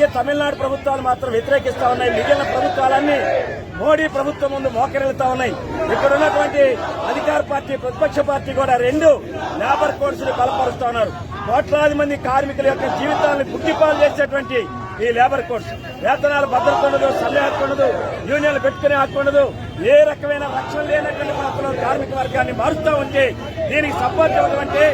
అలాగే తమిళనాడు ప్రభుత్వాలు మాత్రం వ్యతిరేకిస్తా ఉన్నాయి. మిగిలిన ప్రభుత్వాలన్నీ మోడీ ప్రభుత్వం ముందు మోకరెళ్తా ఉన్నాయి. ఇక్కడ ఉన్నటువంటి అధికార పార్టీ ప్రతిపక్ష పార్టీ కూడా రెండు లేబర్ కోడ్స్ని బలపరుస్తా ఉన్నారు. కోట్లాది మంది కార్మికుల యొక్క జీవితాలను గుడ్డిపాలు చేసేటువంటి ఈ లేబర్ కోడ్స్ వేతనాలు భద్రత ఉండదు సమ్మె హక్కు ఉండదు యూనియన్లు పెట్టుకునే హక్కు ఉండదు. ఏ రకమైన రక్షణ లేనటువంటి పద్ధతిలో కార్మిక వర్గాన్ని మారుస్తూ ఉంటే దీనికి సపోర్ట్ అవ్వటువంటి అంటే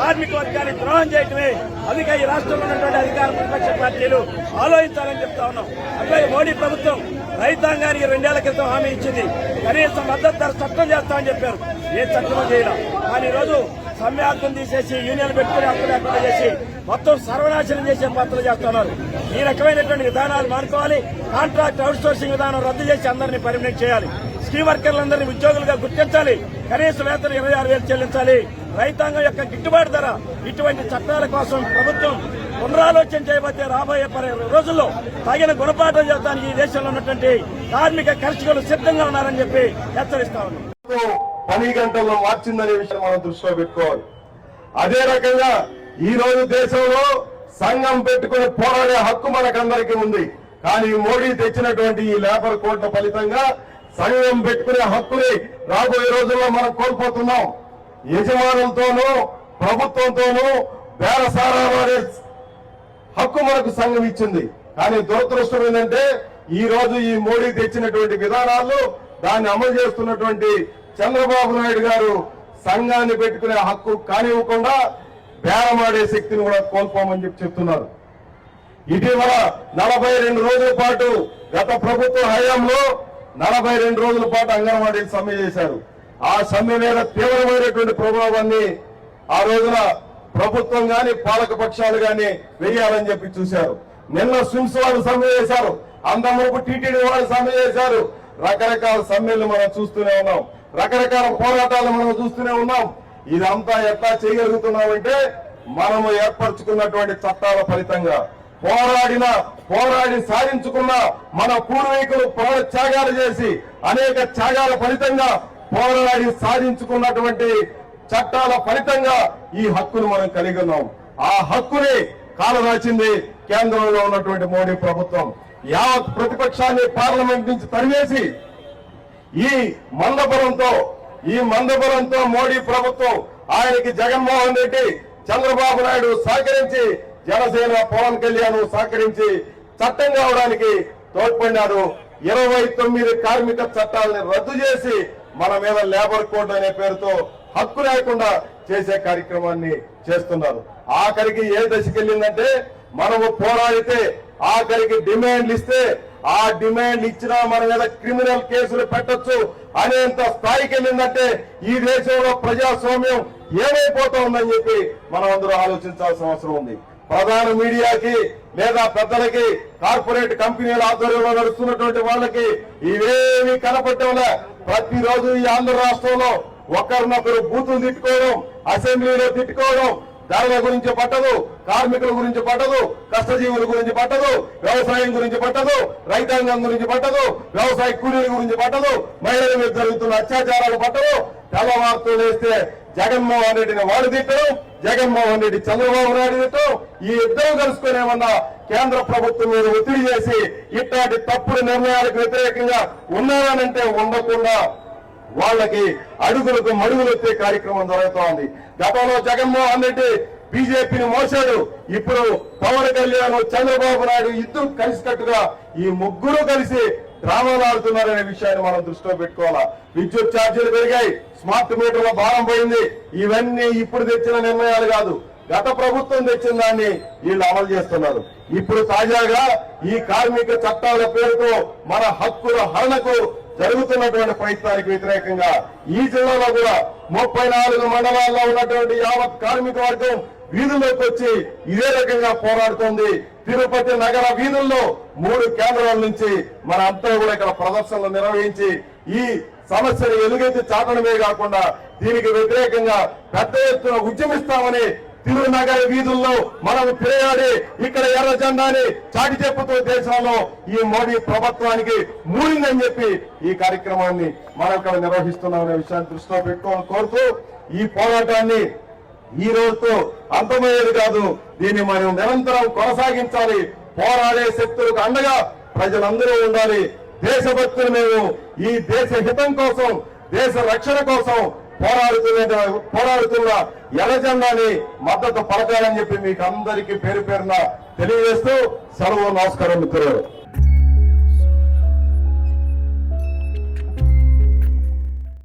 కార్మిక వర్గాన్ని ద్రోహం చేయటమే అందుకే ఈ రాష్ట్రంలో ఉన్నటువంటి అధికార ప్రతిపక్ష పార్టీలు ఆలోచించాలని చెప్తా ఉన్నాం. అట్లాగే మోడీ ప్రభుత్వం రైతాంగానికి రెండేళ్ళ క్రితం హామీ ఇచ్చింది. కనీసం మద్దతు ధర చట్టం చేస్తామని చెప్పారు. ఏ చట్టమో చేయడం కానీ ఈరోజు రోజు సమ్మె హక్కును తీసేసి యూనియన్ పెట్టుకుని హక్కు లేకుండా చేసి మొత్తం సర్వనాశనం చేసే పాత్రలు చేస్తున్నారు. ఈ రకమైనటువంటి విధానాలు మానుకోవాలి. కాంట్రాక్ట్ అవుట్ సోర్సింగ్ విధానం రద్దు చేసి అందరినీ పర్మినెంట్ చేయాలి. స్కీమ్ వర్కర్లందరినీ ఉద్యోగులుగా గుర్తించాలి. కనీస వేతనం ఇరవై ఆరు వేలు చెల్లించాలి. రైతాంగం యొక్క గిట్టుబాటు ధర ఇటువంటి చట్టాల కోసం ప్రభుత్వం పునరాలోచన చేయబోతే రాబోయే పరి- రోజుల్లో తగిన గుణపాఠం చేద్దానికి ఈ దేశంలో ఉన్నటువంటి కార్మిక కర్షకులు సిద్ధంగా ఉన్నారని చెప్పి హెచ్చరిస్తా ఉన్నాం. పని గంటల్లో మార్చిందనే విషయం మనం దృష్టిలో పెట్టుకోవాలి. అదే రకంగా ఈ రోజు దేశంలో సంఘం పెట్టుకుని పోరాడే హక్కు మనకందరికీ ఉంది. కానీ మోడీ తెచ్చినటువంటి ఈ లేబర్ కోడ్ల ఫలితంగా సంఘం పెట్టుకునే హక్కుని రాబోయే రోజుల్లో మనం కోల్పోతున్నాం. యజమానులతోనూ ప్రభుత్వంతోనూ బేరసారాడే హక్కు మనకు సంఘం ఇచ్చింది. కానీ దురదృష్టం ఏంటంటే ఈ రోజు ఈ మోడీ తెచ్చినటువంటి విధానాలు దాన్ని అమలు చేస్తున్నటువంటి చంద్రబాబు నాయుడు గారు సంఘాన్ని పెట్టుకునే హక్కు కానివ్వకుండా బేరమాడే శక్తిని కూడా కోల్పోమని చెప్పి చెప్తున్నారు. ఇటీవల నలభై రెండు రోజుల పాటు గత ప్రభుత్వ హయాంలో నలభై రెండు రోజుల పాటు అంగన్వాడీకి సమ్మె చేశారు. ఆ సమ్మె మీద తీవ్రమైనటువంటి ప్రభావాన్ని ఆ రోజున ప్రభుత్వం గాని పాలక పక్షాలు గాని వేయాలని చెప్పి చూశారు. నిన్న స్విమ్స్ వాళ్ళు సమ్మె చేశారు. అందమూపు టీటీడీ వాళ్ళు సమ్మె చేశారు. రకరకాల సమ్మెలు మనం చూస్తూనే ఉన్నాం. రకరకాల పోరాటాలు మనం చూస్తూనే ఉన్నాం. ఇదంతా ఎట్లా చేయగలుగుతున్నామంటే మనము ఏర్పరచుకున్నటువంటి చట్టాల ఫలితంగా పోరాడిన పోరాడి సాధించుకున్న మన పూర్వీకులు ప్రాణ త్యాగాలు చేసి అనేక త్యాగాల ఫలితంగా పోరాడి సాధించుకున్నటువంటి చట్టాల ఫలితంగా ఈ హక్కును మనం కలిగి ఉన్నాం. ఆ హక్కుని కాలరాచింది కేంద్రంలో ఉన్నటువంటి మోడీ ప్రభుత్వం. యావత్ ప్రతిపక్షాన్ని పార్లమెంట్ నుంచి తరివేసి ఈ మందపురంతో ఈ మందపురంతో మోడీ ప్రభుత్వం ఆయనకి జగన్మోహన్ రెడ్డి చంద్రబాబు నాయుడు సహకరించి జనసేన పవన్ కళ్యాణ్ సహకరించి చట్టం కావడానికి తోడ్పడినారు. ఇరవై తొమ్మిది కార్మిక చట్టాలని రద్దు చేసి మన మీద లేబర్ కోడ్ అనే పేరుతో హక్కు లేకుండా చేసే కార్యక్రమాన్ని చేస్తున్నారు. ఆఖరికి ఏ దశకెళ్ళిందంటే మనము పోరాడితే ఆఖరికి డిమాండ్లు ఇస్తే ఆ డిమాండ్ ఇచ్చినా మన మీద క్రిమినల్ కేసులు పెట్టొచ్చు అనేంత స్థాయికి వెళ్ళిందంటే ఈ దేశంలో ప్రజాస్వామ్యం ఏమైపోతా ఉందని చెప్పి మనం అందరూ ఆలోచించాల్సిన అవసరం ఉంది. ప్రధాన మీడియాకి లేదా పెద్దలకి కార్పొరేట్ కంపెనీల ఆధ్వర్యంలో నడుస్తున్నటువంటి వాళ్ళకి ఇవేమి కనపడటంలే. ప్రతిరోజు ఈ ఆంధ్ర రాష్ట్రంలో ఒకరినొకరు బూతులు తిట్టుకోవడం అసెంబ్లీలో తిట్టుకోవడం ధరల గురించి పట్టదు కార్మికుల గురించి పట్టదు కష్టజీవుల గురించి పట్టదు వ్యవసాయం గురించి పట్టదు రైతాంగం గురించి పట్టదు వ్యవసాయ కూలీల గురించి పట్టదు మహిళల మీద జరుగుతున్న అత్యాచారాలు పట్టదు తెల్లవార్తలు లేస్తే జగన్మోహన్ రెడ్డిని వాడు తిట్టడం జగన్మోహన్ రెడ్డి చంద్రబాబు నాయుడు తిట్టడం ఈ ఇద్దరు కలుసుకునేమన్నా కేంద్ర ప్రభుత్వం మీద ఒత్తిడి చేసి ఇట్లాంటి తప్పుడు నిర్ణయాలకు వ్యతిరేకంగా ఉన్నారనంటే ఉండకుండా వాళ్ళకి అడుగులకు మడుగులెత్తే కార్యక్రమం జరుగుతోంది. గతంలో జగన్మోహన్ రెడ్డి బీజేపీని మోసాడు ఇప్పుడు పవన్ కళ్యాణ్ చంద్రబాబు నాయుడు ఇద్దరు కలిసికట్టుగా ఈ ముగ్గురు కలిసి డ్రామాలు ఆడుతున్నారనే విషయాన్ని మనం దృష్టిలో పెట్టుకోవాలా? విద్యుత్ ఛార్జీలు పెరిగాయి. స్మార్ట్ మీటర్ల భారం పోయింది. ఇవన్నీ ఇప్పుడు తెచ్చిన నిర్ణయాలు కాదు. గత ప్రభుత్వం తెచ్చిన దాన్ని వీళ్ళు అమలు చేస్తున్నారు. ఇప్పుడు తాజాగా ఈ కార్మిక చట్టాల పేరుతో మన హక్కుల హరణకు జరుగుతున్నటువంటి ప్రయత్నానికి వ్యతిరేకంగా ఈ జిల్లాలో కూడా ముప్పై నాలుగు మండలాల్లో ఉన్నటువంటి యావత్ కార్మిక వర్గం వీధుల్లోకి వచ్చి ఇదే రకంగా పోరాడుతోంది. తిరుపతి నగర వీధుల్లో మూడు కేంద్రాల నుంచి మన అంతా కూడా ఇక్కడ ప్రదర్శనలు నిర్వహించి ఈ సమస్యను ఎలుగైతే చాటడమే కాకుండా దీనికి వ్యతిరేకంగా పెద్ద ఎత్తున ఉద్యమిస్తామని తిరునగర వీధుల్లో మనం తిరగాడి ఇక్కడ ఎర్ర జెండాని చాటి చెప్పుతూ దేశంలో ఈ మోడీ ప్రభుత్వానికి మూడిందని చెప్పి ఈ కార్యక్రమాన్ని మనం ఇక్కడ నిర్వహిస్తున్నామనే విషయాన్ని దృష్టిలో పెట్టుకోవాలని కోరుతూ ఈ పోరాటాన్ని ఈ రోజుతో అంతమయ్యేది కాదు. దీన్ని మనం నిరంతరం కొనసాగించాలి. పోరాడే శక్తులకు అండగా ప్రజలందరూ ఉండాలి. దేశభక్తులు మేము ఈ దేశ హితం కోసం దేశ రక్షణ కోసం పోరాడుతున్న పోరాడుతున్న ఎలజెండాని మద్దతు పలకాలని చెప్పి మీకు అందరికీ పేరు పేరున తెలియజేస్తూ సెలవు నమస్కారం మిత్రులు